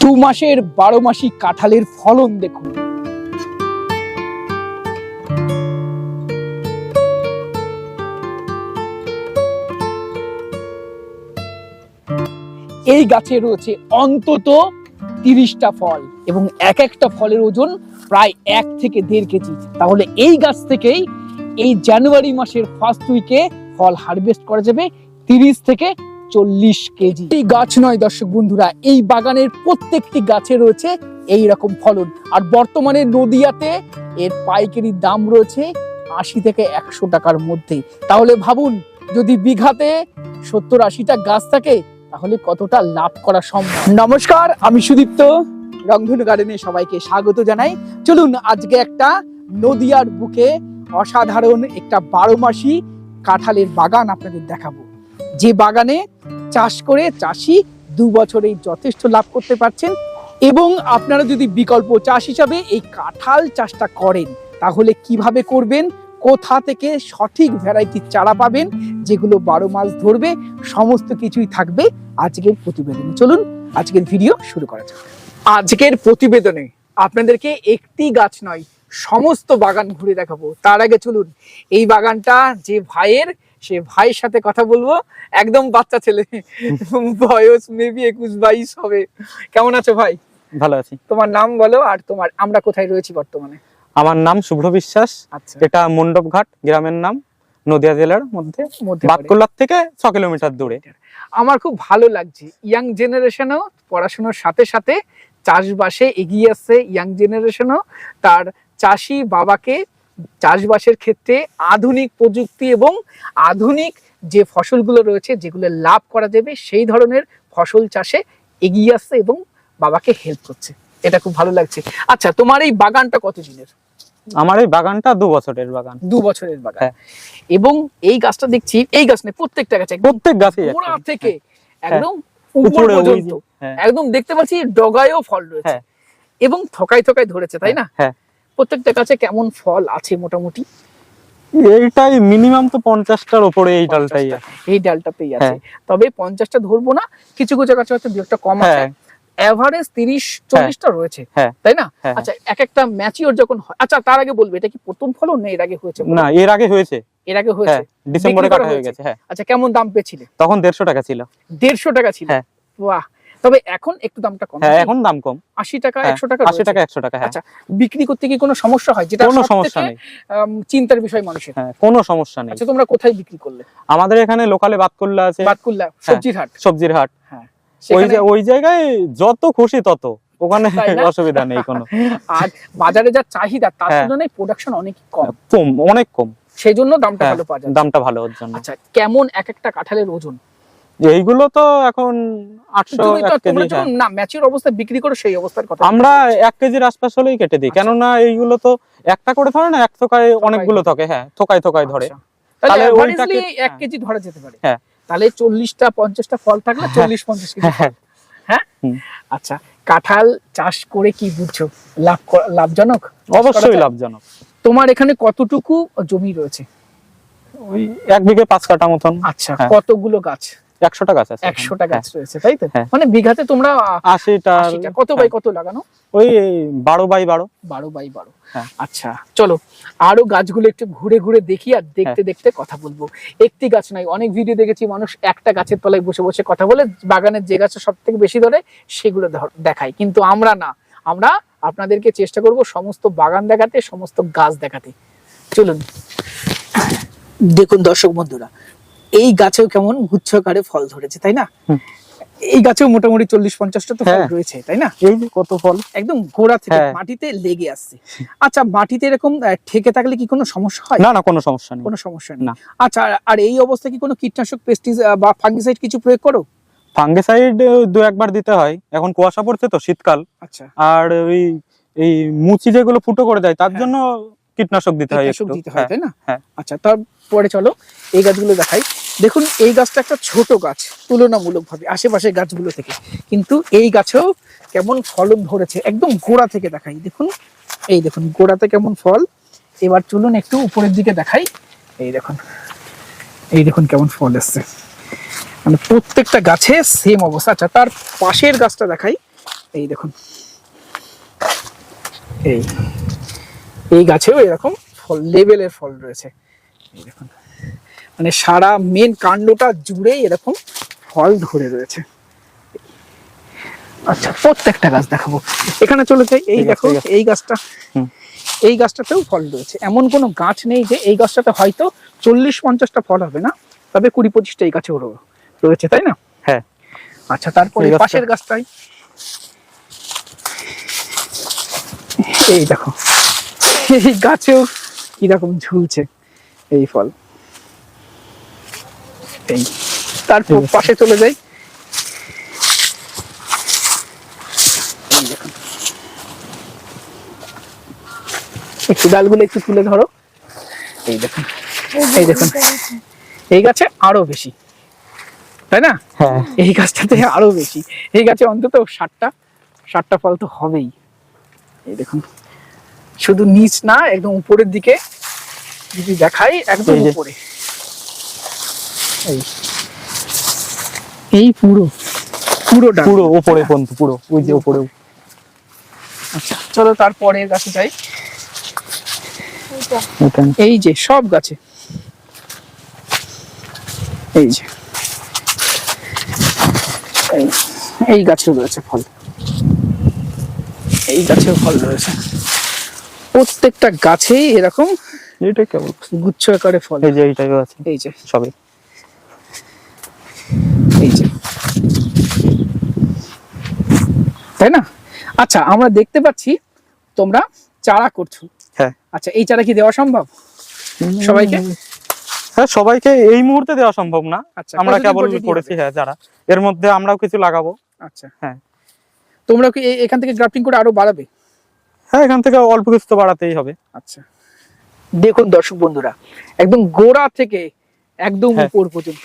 দু মাসের বারো মাসি কাঁঠালের ফলন দেখুন। এই গাছে রয়েছে অন্তত তিরিশটা ফল এবং এক একটা ফলের ওজন প্রায় এক থেকে দেড় কেজি। তাহলে এই গাছ থেকেই এই জানুয়ারি মাসের ফার্স্ট উইকে ফল হারভেস্ট করা যাবে। তিরিশ থেকে চল্লিশ কেজি। এই গাছ নয় দর্শক বন্ধুরা, এই বাগানের প্রত্যেকটি গাছে রয়েছে এই রকম ফলন। আর বর্তমানে নদিয়াতে এর পাইকারি দাম রয়েছে আশি থেকে একশো টাকার মধ্যে। তাহলে ভাবুন, যদি বিঘাতে সত্তর আশিটা গাছ থাকে, তাহলে কতটা লাভ করা সম্ভব? নমস্কার, আমি সুদীপ্ত রংধনু গার্ডেনে সবাইকে স্বাগত জানাই। চলুন, আজকে একটা নদিয়ার বুকে অসাধারণ একটা বারো মাসি কাঁঠালের বাগান আপনাদের দেখাবো। যে বাগানে চাষ করে চাষি দু বছরেই যথেষ্ট লাভ করতে পারছেন এবং আপনারা যদি বিকল্প চাষ হিসাবে এই কাঁঠাল চাষটা করেন, তাহলে কীভাবে করবেন? কোথা থেকে সঠিক ভ্যারাইটির চারা পাবেন? যেগুলো বারো মাস ধরবে, সমস্ত কিছুই থাকবে আজকের প্রতিবেদনে। চলুন আজকের ভিডিও শুরু করা যাক। আজকের প্রতিবেদনে আপনাদেরকে একটি গাছ নয়, সমস্ত বাগান ঘুরে দেখাবো। তার আগে চলুন, এই বাগানটা যে ভাইয়ের সে ভাইয়ের সাথে কথা বলব। একদম বাচ্চা ছেলে। বয়স মেবি একুশ বাইশ হবে। কেমন আছো ভাই? ভালো আছি। তোমার নাম বলো আর তোমার আমরা কোথায় রয়েছি বর্তমানে? আমার নাম শুভ্র বিশ্বাস। আচ্ছা। এটা মণ্ডপঘাট গ্রামের নাম নদিয়া জেলার মধ্যে। মধ্যে বাতকুল্লার থেকে ছ কিলোমিটার দূরে। আমার খুব ভালো লাগছে। ইয়াং জেনারেশনও পড়াশোনার সাথে সাথে চাষবাসে এগিয়ে আসছে। ইয়াং জেনারেশনও তার চাষি বাবাকে চাষবাসের ক্ষেত্রে আধুনিক প্রযুক্তি এবং আধুনিক যে ফসলগুলো রয়েছে যেগুলো লাভ করা যাবে সেই ধরনের ফসল চাষে এগিয়ে আসছে এবং বাবাকে হেল্প করছে। এটা খুব ভালো লাগছে। আচ্ছা তোমার এই বাগানটা কত দিনের? আমার এই বাগানটা দু বছরের বাগান। দু বছরের বাগান। হ্যাঁ। এবং এই গাছটা দেখছি এই গাছ নেই প্রত্যেকটা গাছে প্রত্যেক গাছে গোড়া থেকে একদম হ্যাঁ। উপরে পর্যন্ত। হ্যাঁ। একদম দেখতে পাচ্ছি ডগায়ও ফল রয়েছে। হ্যাঁ। এবং থকায় থকায় ধরেছে তাই না? হ্যাঁ। প্রত্যেকটা গাছে কেমন ফল আছে মোটামুটি? এইটাই মিনিমাম তো পঞ্চাশটার এই ডালটাই এই ডালটাতেই আছে। হ্যাঁ। তবে পঞ্চাশটা ধরবো না কিছু কিছু গাছে হয়তো দু একটা কম আছে। হ্যাঁ। এভারেজ তিরিশ চল্লিশটা রয়েছে হ্যাঁ। তাই না? হ্যাঁ। আচ্ছা এক একটা ম্যাচিওর যখন হয় আচ্ছা তার আগে বলবে এটা কি প্রথম ফলন না এর আগে হয়েছে? না এর আগে হয়েছে। এর আগে হয়েছে। হ্যাঁ ডিসেম্বরে কাটা হয়ে গেছে হ্যাঁ। আচ্ছা কেমন দাম পেয়েছিলে? তখন দেড়শো টাকা ছিল। দেড়শো টাকা ছিল? হ্যাঁ। বাহ তবে এখন একটু দামটা কম। হ্যাঁ এখন দাম কম। আশি টাকা হ্যাঁ, একশো টাকা আশি টাকা একশো টাকা হ্যাঁ। আচ্ছা বিক্রি করতে কি কোনো সমস্যা হয়? যেটা কোনো সমস্যা নেই। চিন্তার বিষয় মানুষের। হ্যাঁ কোনো সমস্যা নেই। আচ্ছা তোমরা কোথায় বিক্রি করলে? আমাদের এখানে লোকালে বাতকুল্লা আছে। বাতকুল্লা সবজির হাট। সবজির হাট। হ্যাঁ ওই ওই জায়গায় যত খুশি তত। ওখানে অসুবিধা নেই কোনো। আর বাজারে যা চাহিদা তার। তুলনায় প্রোডাকশন অনেক কম। কম অনেক কম। সেই জন্য দামটা ভালো পাওয়া যায় দামটা ভালো ওর জন্য। আচ্ছা কেমন এক একটা কাঁঠালের ওজন? এইগুলো তো এখন আটশো হ্যাঁ। না ম্যাচিওর অবস্থায় বিক্রি করো সেই অবস্থার কথা আমরা এক কেজির আশপাশ হলেই কেটে দিই। আচ্ছা। কেননা এইগুলো তো একটা করে ধরে না এক থোকায় অনেকগুলো থাকে হ্যাঁ থোকায় থোকায় ধরে। আচ্ছা। তাহলে এক হ্যাঁ। কেজি ধরা যেতে পারে। হ্যাঁ। তাহলে চল্লিশটা পঞ্চাশটা ফল থাকলে চল্লিশ পঞ্চাশ কেজি হ্যাঁ। হ্যাঁ? আচ্ছা কাঁঠাল চাষ করে কি বুঝছ? লাভ লাভজনক? অবশ্যই লাভজনক। তোমার এখানে কতটুকু জমি রয়েছে? ওই এক বিঘে পাঁচ কাটা মতন। আচ্ছা হ্যাঁ। কতগুলো গাছ? একশোটা গাছ আছে একশোটা গাছ রয়েছে তাই তো? হ্যাঁ। মানে বিঘাতে তোমরা আহ, আশিটা আশিটা কত বাই কত লাগানো? ওই বারো বাই বারো। বারো বাই বারো। হ্যাঁ। আচ্ছা চলো আরও গাছগুলো একটু ঘুরে ঘুরে দেখি আর দেখতে হ্যাঁ। দেখতে কথা বলব। একটি গাছ নাই অনেক ভিডিও দেখেছি মানুষ একটা গাছের তলায় বসে বসে কথা বলে বাগানের যে গাছ সব থেকে বেশি ধরে সেগুলো দেখায়। কিন্তু আমরা না আমরা আপনাদেরকে চেষ্টা করব সমস্ত বাগান দেখাতে সমস্ত গাছ দেখাতে। চলুন। দেখুন দর্শক বন্ধুরা এই গাছেও কেমন গুচ্ছকারে ফল ধরেছে তাই না? এই গাছেও মোটামুটি চল্লিশ পঞ্চাশটা তো ফল হ্যাঁ। রয়েছে তাই না? এই যে কত ফল? একদম গোড়া থেকে হ্যাঁ। মাটিতে লেগে আসছে। আচ্ছা মাটিতে এরকম ঠেকে থাকলে কি কোনো সমস্যা হয়? না না কোনো সমস্যা নেই। কোনো সমস্যা না। আচ্ছা আর- এই অবস্থায় কি কোনো কীটনাশক পেস্টিস বা ফাঙ্গিসাইড কিছু প্রয়োগ করো? ফাঙ্গিসাইড দু একবার দিতে হয়। এখন কুয়াশা পড়ছে তো শীতকাল। আচ্ছা। আর ওই এই মুচি যেগুলো ফুটো করে দেয় তার হ্যাঁ। জন্য কীটনাশক দিতে হয় কীটনাশক দিতে হয় তাই না। আচ্ছা তারপরে চলো এই গাছগুলো দেখাই। দেখুন, এই গাছটা একটা ছোট গাছ, তুলনামূলকভাবে আশেপাশের গাছগুলো থেকে। কিন্তু এই গাছেও কেমন ফলন ধরেছে, একদম গোড়া থেকে দেখাই। দেখুন, এই দেখুন, গোড়াতে কেমন ফল। এবার চলুন একটু উপরের দিকে দেখাই। এই দেখুন এই দেখুন কেমন ফল এসছে। মানে প্রত্যেকটা গাছে সেম অবস্থা। আচ্ছা তার পাশের গাছটা দেখাই। এই দেখুন, এই এই গাছেও এরকম ফল লেভেলের ফল রয়েছে। এই দেখুন। মানে সারা মেন কাণ্ডটা জুড়ে এরকম ফল ধরে রয়েছে। আচ্ছা প্রত্যেকটা গাছ দেখাবো। এখানে চলে যাই এই দেখো এই গাছটা। এই গাছটাতেও ফল রয়েছে। এমন কোনো গাছ নেই যে এই গাছটাতে হয়তো চল্লিশ পঞ্চাশটা ফল হবে না তবে কুড়ি পঁচিশটা এই গাছেও রো- রয়েছে তাই না? হ্যাঁ। আচ্ছা তারপরে পাশের গাছটাই এই দেখো। এই গাছেও কীরকম ঝুলছে। এই ফল। এই। ঠিক পাশে চলে যাই। একটু ডালগুলো একটু তুলে ধরো। এই দেখুন এই দেখুন। এই গাছে আরও বেশি তাই না? হ্যাঁ। এই গাছটাতে আরও বেশি। এই গাছে অন্তত ষাটটা ষাটটা ফল তো হবেই। এই দেখুন শুধু নিচ না একদম উপরের দিকে যদি দেখাই একদম এই যে। উপরে। এই এই পুরো পুরো পুরো উপরে পর্যন্ত পুরো ওই যে উপরে। আচ্ছা চলো তারপরের গাছে যাই। এই যে সব গাছে। এই যে। এই এই গাছেও রয়েছে ফল। এই গাছেও ফল রয়েছে। প্রত্যেকটা গাছেই এরকম এটা কেবল গুচ্ছ আকারে ফল। এই যে এইটাও আছে। এই যে। সবে এই যে। তাই না? আচ্ছা আমরা দেখতে পাচ্ছি তোমরা চারা করছ। হ্যাঁ। আচ্ছা এই চারা কি দেওয়া সম্ভব? সবাইকে? হ্যাঁ সবাইকে এই মুহূর্তে দেওয়া সম্ভব না। আচ্ছা আমরা কেবল করেছি হ্যাঁ যারা এর মধ্যে আমরাও কিছু লাগাবো। আচ্ছা। হ্যাঁ। তোমরা কি এখান থেকে গ্রাফটিং করে আরও বাড়াবে? হ্যাঁ এখান থেকে অল্প কিছু তো বাড়াতেই হবে। আচ্ছা। দেখুন দর্শক বন্ধুরা একদম গোড়া থেকে একদম হ্যাঁ। উপর পর্যন্ত।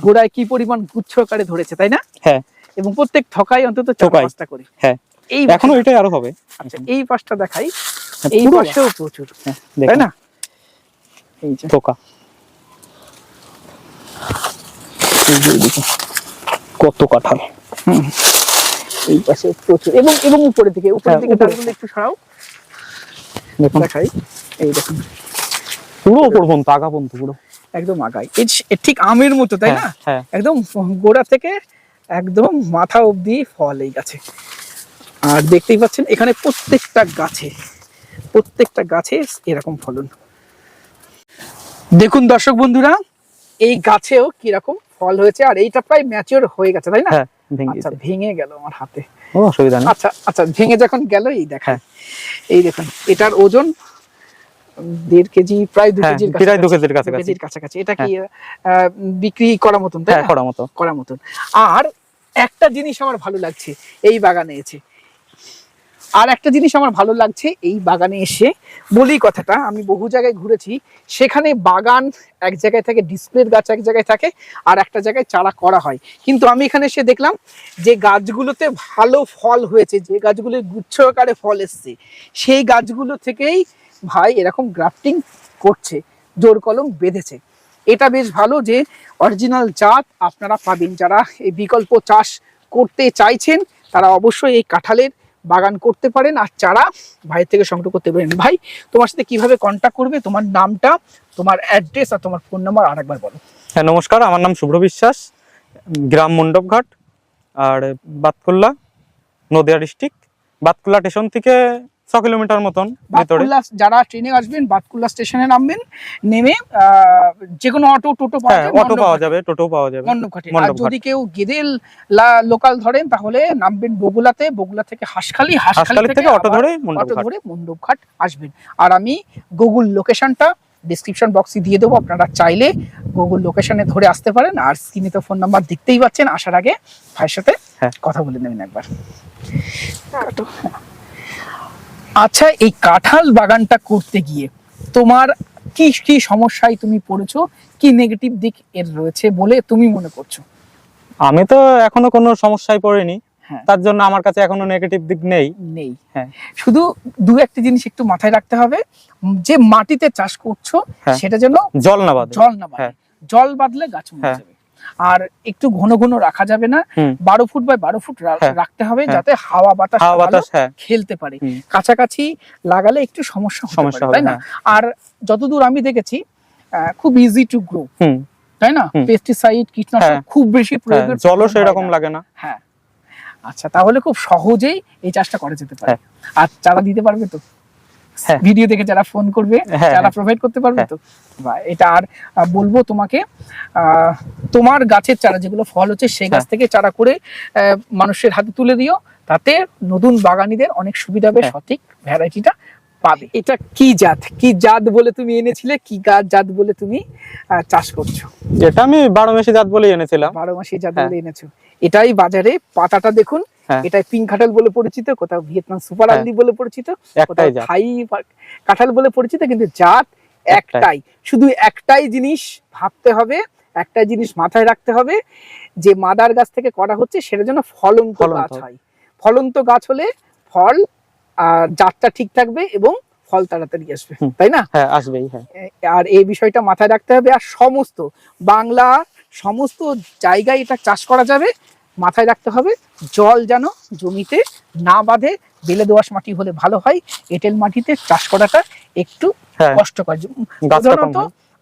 গোড়ায় কি পরিমাণ গুচ্ছ আকারে ধরেছে তাই না? হ্যাঁ। এবং প্রত্যেক থকায় অন্তত চার। পাঁচটা করে। হ্যাঁ। এই এখনও এটাই আরও হবে। আচ্ছা এই পাশটা দেখাই। হ্যাঁ, এই পাশেও প্রচুর। হ্যাঁ, তাই না? এই যে। থোকা। এইদিকে। কত কাঁঠাল। এই পাশে প্রচুর। এবং এবং উপরের দিকে উপরের হ্যাঁ, দিকে উপরে। ডালগুলো একটু সরাও। দেখুন। দেখাই। এই দেখুন। পুরো উপর পর্যন্ত আগা পর্যন্ত পুরো। একদম আগায় ঠিক আমের মতো তাই না? হ্যাঁ, হ্যাঁ। একদম গোড়া থেকে একদম মাথা অবধি ফল এই গাছে। আর দেখতেই পাচ্ছেন এখানে প্রত্যেকটা গাছে প্রত্যেকটা গাছে এরকম ফলন। দেখুন দর্শক বন্ধুরা এই গাছেও কীরকম ফল হয়েছে আর এইটা প্রায় ম্যাচিওর হয়ে গেছে তাই না? হ্যাঁ ভেঙে আচ্ছা ভেঙে গেল আমার হাতে। অসুবিধা আচ্ছা আচ্ছা ভেঙে যখন গেল এই দেখা হ্যাঁ। এই দেখুন এটার ওজন দেড় কেজি প্রায় দু হ্যাঁ, কেজির প্রায় দু কেজির কাছাকাছি। কাছাকাছি। এটা কি বিক্রি করার মতন তাই হ্যাঁ করার মতো করার মতন। আর একটা জিনিস আমার ভালো লাগছে এই বাগানে এসে। আর একটা জিনিস আমার ভালো লাগছে এই বাগানে এসে বলি কথাটা আমি বহু জায়গায় ঘুরেছি সেখানে বাগান এক জায়গায় থাকে ডিসপ্লের গাছ এক জায়গায় থাকে আর একটা জায়গায় চারা করা হয়। কিন্তু আমি এখানে এসে দেখলাম যে গাছগুলোতে ভালো ফল হয়েছে যে গাছগুলো গুচ্ছ আকারে ফল এসছে সেই গাছগুলো থেকেই ভাই এরকম গ্রাফটিং করছে, জোর কলম বেঁধেছে। এটা বেশ ভালো যে অরিজিনাল জাত আপনারা পাবেন। যারা এই বিকল্প চাষ করতে চাইছেন, তারা অবশ্যই এই কাঁঠালের বাগান করতে পারেন। আর চারা ভাই থেকে সংগ্রহ করতে পারেন, ভাই, তোমার সাথে কীভাবে কন্ট্যাক্ট করবে, তোমার নামটা, তোমার অ্যাড্রেস আর তোমার ফোন নাম্বার আরেকবার বলো। হ্যাঁ নমস্কার, আমার নাম শুভ্র বিশ্বাস, গ্রাম মণ্ডপঘাট আর বাতকুল্লা, নদিয়া ডিস্ট্রিক্ট বাতকুল্লা স্টেশন থেকে ছ কিলোমিটার মতন ভিতরে। যারা ট্রেনে আসবেন বাতকুল্লা স্টেশনে নামবেন নেমে আহ, যে কোনো অটো টোটো হ্যাঁ অটো পাওয়া যাবে টোটো পাওয়া যাবে। মণ্ডপঘাটে আর যদি কেউ গেদেল লোকাল ধরেন তাহলে নামবেন বগুলাতে। বগুলা থেকে হাসখালি হাসখালি থেকে অটো ধরে অটো ধরে মণ্ডপঘাট আসবেন। আর আমি গুগল লোকেশনটা ডিসক্রিপশন বক্সে দিয়ে দেবো। আপনারা চাইলে গুগল লোকেশনে ধরে আসতে পারেন। আর স্ক্রিনে তো ফোন নাম্বার দেখতেই পাচ্ছেন। আসার আগে ভাইয়ের সাথে হ্যাঁ। কথা বলে নেবেন একবার। আচ্ছা এই কাঁঠাল বাগানটা করতে গিয়ে তোমার কি কি সমস্যায় তুমি পড়েছো কি নেগেটিভ দিক এর রয়েছে বলে তুমি মনে করছ আমি তো এখনও কোনো সমস্যায় পড়িনি হ্যাঁ। তার জন্য আমার কাছে এখনও নেগেটিভ দিক নেই নেই হ্যাঁ। শুধু দু একটা জিনিস একটু মাথায় রাখতে হবে যে মাটিতে চাষ করছ হ্যাঁ। সেটা যেন জল না বাদে জল না বাঁধে হ্যাঁ। জল বাঁধলে গাছ মরে। যাবে আর একটু ঘন ঘন রাখা যাবে না। বারো ফুট বাই বারো ফুট হ্যাঁ, রাখতে হবে হ্যাঁ। যাতে হাওয়া বাতাস বাতাস হ্যাঁ। খেলতে পারে। কাছাকাছি লাগালে একটু সমস্যা সমস্যা তাই না? আর যতদূর আমি দেখেছি খুব ইজি টু গ্রো তাই না? পেস্টিসাইড কীটনাশক। খুব বেশি প্রয়োগের জলও সেরকম লাগে না। হ্যাঁ। আচ্ছা তাহলে খুব সহজেই এই চাষটা করা যেতে পারে। আর চারা দিতে পারবে তো। ভিডিও দেখে যারা ফোন করবে হ্যাঁ, হ্যাঁ। প্রোভাইড করতে পারবে হ্যাঁ। তো এটা আর বলব তোমাকে আহ, তোমার গাছের চারা যেগুলো ফল হচ্ছে সেই গাছ হ্যাঁ। থেকে চারা করে আহ, মানুষের হাতে তুলে দিও তাতে নতুন বাগানিদের অনেক সুবিধা হবে হ্যাঁ। সঠিক ভ্যারাইটিটা পাবে এটা কি জাত কি জাত বলে তুমি এনেছিলে কি গাছ জাত বলে তুমি আহ, চাষ করছ এটা আমি বারো মেশি জাত বলে এনেছিলাম বারো মাসে জাত হ্যাঁ। বলে এনেছো এটাই বাজারে পাতাটা দেখুন হ্যাঁ। এটাই পিঙ্ক কাঁঠাল বলে পরিচিত কোথাও ভিয়েতনাম সুপার হ্যাঁ। আলদি বলে পরিচিত কোথাও থাই কাঁঠাল বলে পরিচিত কিন্তু জাত একটাই। শুধু একটাই জিনিস ভাবতে হবে একটাই জিনিস মাথায় রাখতে হবে যে মাদার গাছ থেকে করা হচ্ছে সেটা যেন ফলন্ত গাছ হয়। হয় ফলন্ত গাছ হলে ফল আর জাতটা ঠিক থাকবে এবং ফল তাড়াতাড়ি আসবে তাই না হ্যাঁ আসবেই হ্যাঁ আর এই বিষয়টা মাথায় রাখতে হবে আর সমস্ত বাংলা সমস্ত জায়গায় এটা চাষ করা যাবে মাথায় রাখতে হবে জল যেন জমিতে না বাঁধে বেলে দোআঁশ মাটি হলে ভালো হয় এঁটেল মাটিতে চাষ করাটা একটু হ্যাঁ। কষ্টকর। সাধারণত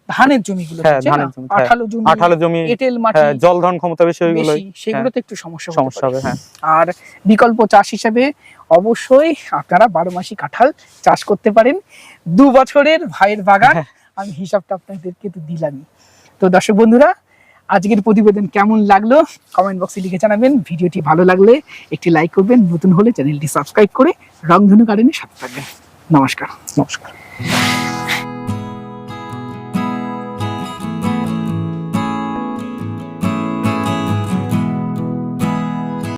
ধানের জমিগুলো হ্যাঁ, জমি, হ্যাঁ। আঠালো জমি আঠালো জমি এঁটেল মাটি জল ধারণ ক্ষমতা বেশি সেগুলোতে একটু সমস্যা সমস্যা হবে হ্যাঁ। আর বিকল্প চাষ হিসেবে অবশ্যই আপনারা বারো মাসি কাঁঠাল চাষ করতে পারেন। দু বছরের ভাইয়ের বাগান। আমি হিসাবটা আপনাদেরকে তো দিলামই। তো দর্শক বন্ধুরা আজকের প্রতিবেদন কেমন লাগল? কমেন্ট বক্সে লিখে জানাবেন। ভিডিওটি ভালো লাগলে একটি লাইক করবেন। নতুন হলে চ্যানেলটি সাবস্ক্রাইব করে রংধনু গার্ডেনের সাথে থাকবেন। নমস্কার। নমস্কার।